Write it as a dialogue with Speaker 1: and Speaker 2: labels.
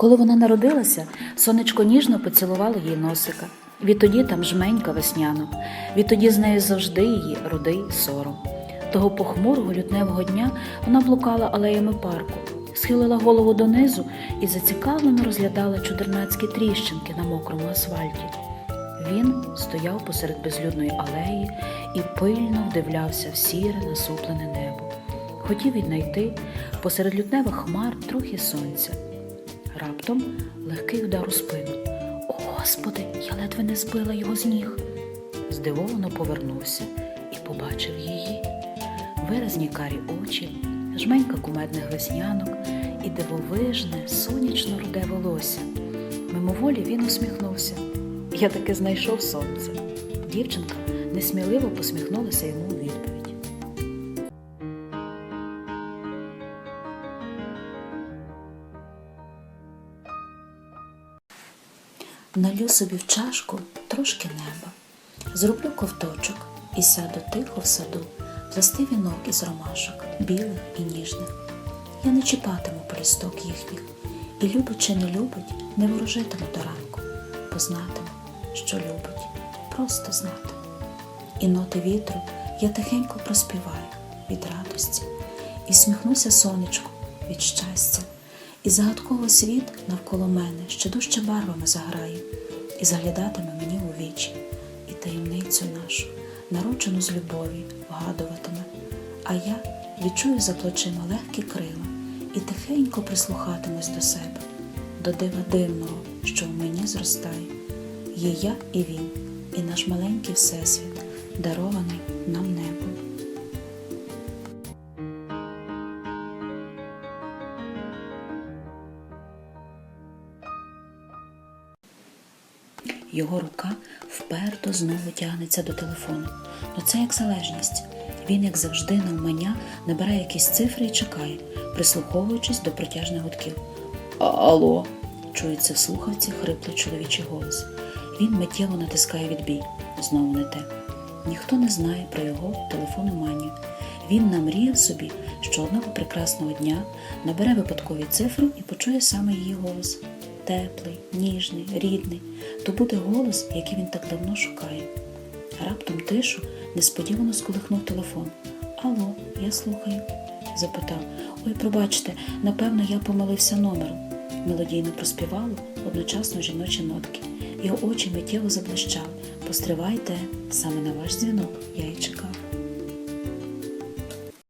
Speaker 1: Коли вона народилася, сонечко ніжно поцілувало їй носика. Відтоді там жменька весняна, відтоді з нею завжди її рудий сором. Того похмурого лютневого дня вона блукала алеями парку, схилила голову донизу і зацікавлено розглядала чудернацькі тріщинки на мокрому асфальті. Він стояв посеред безлюдної алеї і пильно вдивлявся в сіре насуплене небо. Хотів віднайти посеред лютневих хмар трохи сонця. Раптом легкий удар у спину. О, Господи, я ледве не збила його з ніг. Здивовано повернувся і побачив її. Виразні карі очі, жменька кумедних веснянок і дивовижне, сонячно руде волосся. Мимоволі він усміхнувся. Я таки знайшов сонце. Дівчинка несміливо посміхнулася йому у відповідь. Налю собі в чашку трошки неба, зроблю ковточок і сяду тихо в саду, плести вінок із ромашок, білих і ніжних. Я не чіпатиму полісток їхніх, і любить чи не любить, не ворожитиму до ранку, бо знатиму, що любить, просто знатиму. І ноти вітру я тихенько проспіваю від радості, і всміхнуся сонечку від щастя, і загадково світ навколо мене ще дужче барвами заграє, і заглядатиме мені у вічі, і таємницю нашу, народжену з любові, вгадуватиме, а я відчую за плечима легкі крила і тихенько прислухатимусь до себе, до дива дивного, що в мені зростає. Є я і він, і наш маленький всесвіт, дарований нам небом. Його рука вперто знову тягнеться до телефону. Ну це як залежність. Він, як завжди, навмання набирає якісь цифри і чекає, прислуховуючись до протяжних гудків. Алло, чується в слухавці хриплий чоловічий голос. Він миттєво натискає відбій. Знову не те. Ніхто не знає про його телефонну манію. Він намріяв собі, що одного прекрасного дня набере випадкові цифри і почує саме її голос. Теплий, ніжний, рідний. То буде голос, який він так давно шукає. Раптом тишу несподівано сколихнув телефон. Алло, я слухаю, запитав. Ой, пробачте, напевно, я помилився номером. Мелодійно проспівало одночасно жіночі нотки. Його очі миттєво заблищали. Постривайте, саме на ваш дзвінок я й чекав.